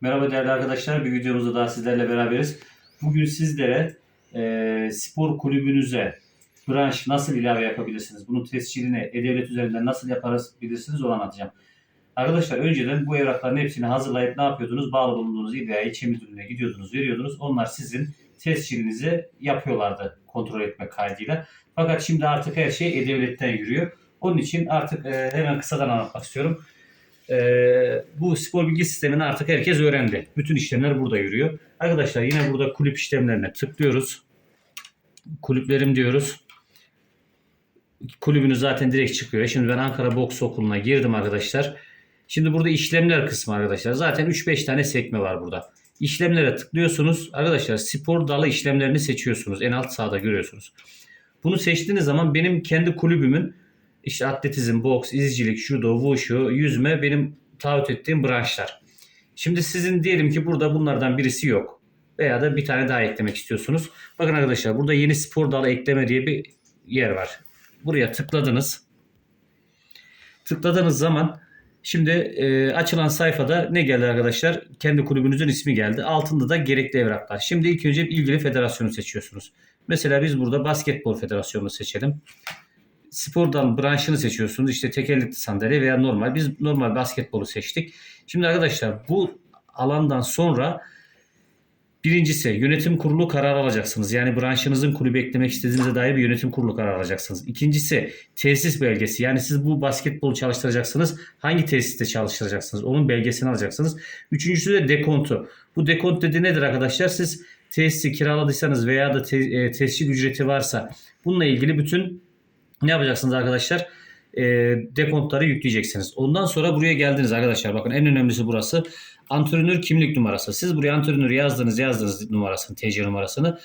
Merhaba değerli arkadaşlar. Bir videomuzda daha sizlerle beraberiz. Bugün sizlere e, spor kulübünüze branş nasıl ilave yapabilirsiniz? Bunun tescilini E-Devlet üzerinden nasıl yapabilirsiniz onu anlatacağım. Arkadaşlar önceden bu evrakların hepsini hazırlayıp ne yapıyordunuz? Bağlı bulunduğunuz veya ilçe müdürlüğüne gidiyordunuz, veriyordunuz. Onlar sizin tescilinizi yapıyorlardı kontrol etmek kaydıyla. Fakat şimdi artık her şey E-Devlet'ten yürüyor. Onun için artık e, hemen kısadan anlatmak istiyorum. Ee, bu spor bilgi sistemini artık herkes öğrendi. Bütün işlemler burada yürüyor. Arkadaşlar yine burada kulüp işlemlerine tıklıyoruz. Kulüplerim diyoruz. Kulübünüz zaten direkt çıkıyor. Şimdi ben Ankara Boks Okulu'na girdim arkadaşlar. Şimdi burada işlemler kısmı arkadaşlar. Zaten 3-5 tane sekme var burada. İşlemlere tıklıyorsunuz. Arkadaşlar spor dalı işlemlerini seçiyorsunuz. En alt sağda görüyorsunuz. Bunu seçtiğiniz zaman benim kendi kulübümün işte atletizm, boks, izcilik, judo, wushu, yüzme benim taahhüt ettiğim branşlar. Şimdi sizin diyelim ki burada bunlardan birisi yok. Veya da bir tane daha eklemek istiyorsunuz. Bakın arkadaşlar burada yeni spor dalı ekleme diye bir yer var. Buraya tıkladınız. Tıkladığınız zaman şimdi e, açılan sayfada ne geldi arkadaşlar? Kendi kulübünüzün ismi geldi. Altında da gerekli evraklar. Şimdi ilk önce ilgili federasyonu seçiyorsunuz. Mesela biz burada basketbol federasyonunu seçelim spor dal branşını seçiyorsunuz. İşte tekerlekli sandalye veya normal. Biz normal basketbolu seçtik. Şimdi arkadaşlar bu alandan sonra birincisi yönetim kurulu kararı alacaksınız. Yani branşınızın kulübe eklemek istediğinize dair bir yönetim kurulu kararı alacaksınız. İkincisi tesis belgesi. Yani siz bu basketbolu çalıştıracaksınız. Hangi tesiste çalıştıracaksınız? Onun belgesini alacaksınız. Üçüncüsü de dekontu. Bu dekont dediği nedir arkadaşlar? Siz tesisi kiraladıysanız veya da te, e, tescil ücreti varsa bununla ilgili bütün ne yapacaksınız arkadaşlar? E, dekontları yükleyeceksiniz. Ondan sonra buraya geldiniz arkadaşlar. Bakın en önemlisi burası. Antrenör kimlik numarası. Siz buraya antrenörü yazdınız yazdınız numarasını, TC numarasını.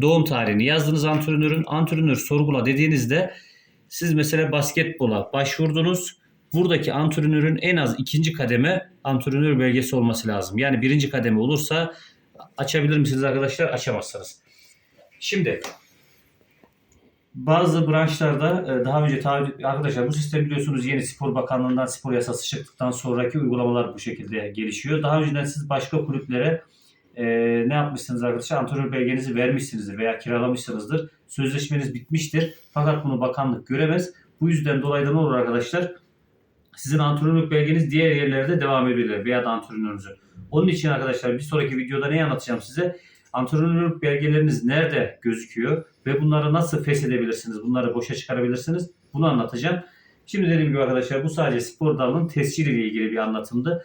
Doğum tarihini yazdınız antrenörün. Antrenör sorgula dediğinizde siz mesela basketbola başvurdunuz. Buradaki antrenörün en az ikinci kademe antrenör belgesi olması lazım. Yani birinci kademe olursa açabilir misiniz arkadaşlar? Açamazsınız. Şimdi bazı branşlarda e, daha önce arkadaşlar bu sistem biliyorsunuz yeni spor bakanlığından spor yasası çıktıktan sonraki uygulamalar bu şekilde gelişiyor. Daha önceden siz başka kulüplere e, ne yapmışsınız arkadaşlar? Antrenör belgenizi vermişsinizdir veya kiralamışsınızdır. Sözleşmeniz bitmiştir. Fakat bunu bakanlık göremez. Bu yüzden dolayı da ne olur arkadaşlar? Sizin antrenörlük belgeniz diğer yerlerde devam edebilir veya da antrenörünüzün. Onun için arkadaşlar bir sonraki videoda ne anlatacağım size? Antrenörlük belgeleriniz nerede gözüküyor ve bunları nasıl feshedebilirsiniz, bunları boşa çıkarabilirsiniz bunu anlatacağım. Şimdi dediğim gibi arkadaşlar bu sadece spor dalının tescil ile ilgili bir anlatımdı.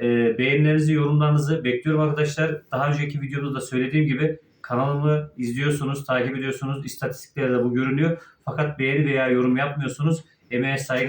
Ee, beğenilerinizi, yorumlarınızı bekliyorum arkadaşlar. Daha önceki videomda da söylediğim gibi kanalımı izliyorsunuz, takip ediyorsunuz. İstatistiklerde bu görünüyor. Fakat beğeni veya yorum yapmıyorsunuz. Emeğe saygı